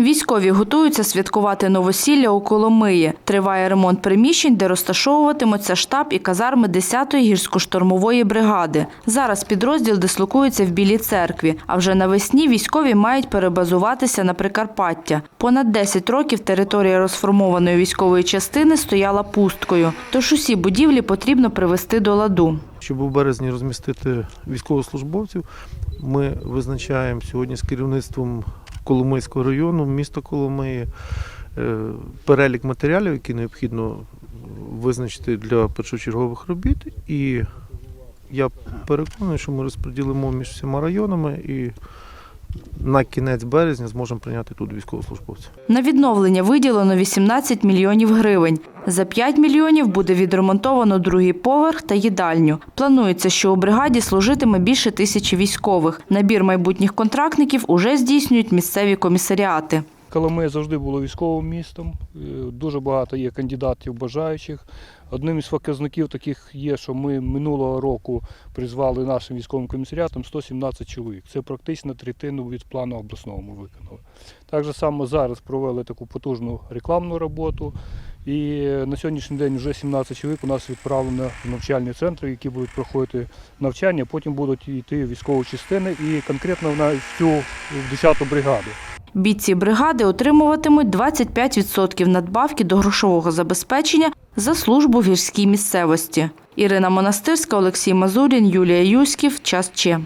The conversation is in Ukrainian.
Військові готуються святкувати новосілля у Коломиї. Триває ремонт приміщень, де розташовуватимуться штаб і казарми 10-ї гірсько-штурмової бригади. Зараз підрозділ дислокується в Білій церкві, а вже навесні військові мають перебазуватися на Прикарпаття. Понад 10 років територія розформованої військової частини стояла пусткою, тож усі будівлі потрібно привести до ладу. Щоб у березні розмістити військовослужбовців, ми визначаємо сьогодні з керівництвом Коломийського району, місто Коломиї, е, перелік матеріалів, які необхідно визначити для першочергових робіт. І я переконаний, що ми розподілимо між всіма районами і на кінець березня зможемо прийняти тут військовослужбовців. На відновлення виділено 18 мільйонів гривень. За 5 мільйонів буде відремонтовано другий поверх та їдальню. Планується, що у бригаді служитиме більше тисячі військових. Набір майбутніх контрактників уже здійснюють місцеві комісаріати. Коломия завжди було військовим містом. е, Дуже багато є кандидатів бажаючих. Одним із показників таких є, що ми минулого року призвали нашим військовим комісаріатом 117 чоловік. Це практично третину від плану обласного ми виконали. Так само зараз провели таку потужну рекламну роботу. І на сьогоднішній день вже 17 чоловік у нас відправлено в навчальні центри, які будуть проходити навчання, потім будуть йти військові частини і конкретно на цю 10-ту бригаду. Бійці бригади отримуватимуть 25% надбавки до грошового забезпечення за службу в гірській місцевості. Ірина Монастирська, Олексій Мазурін, Юлія Юськів. Час Че.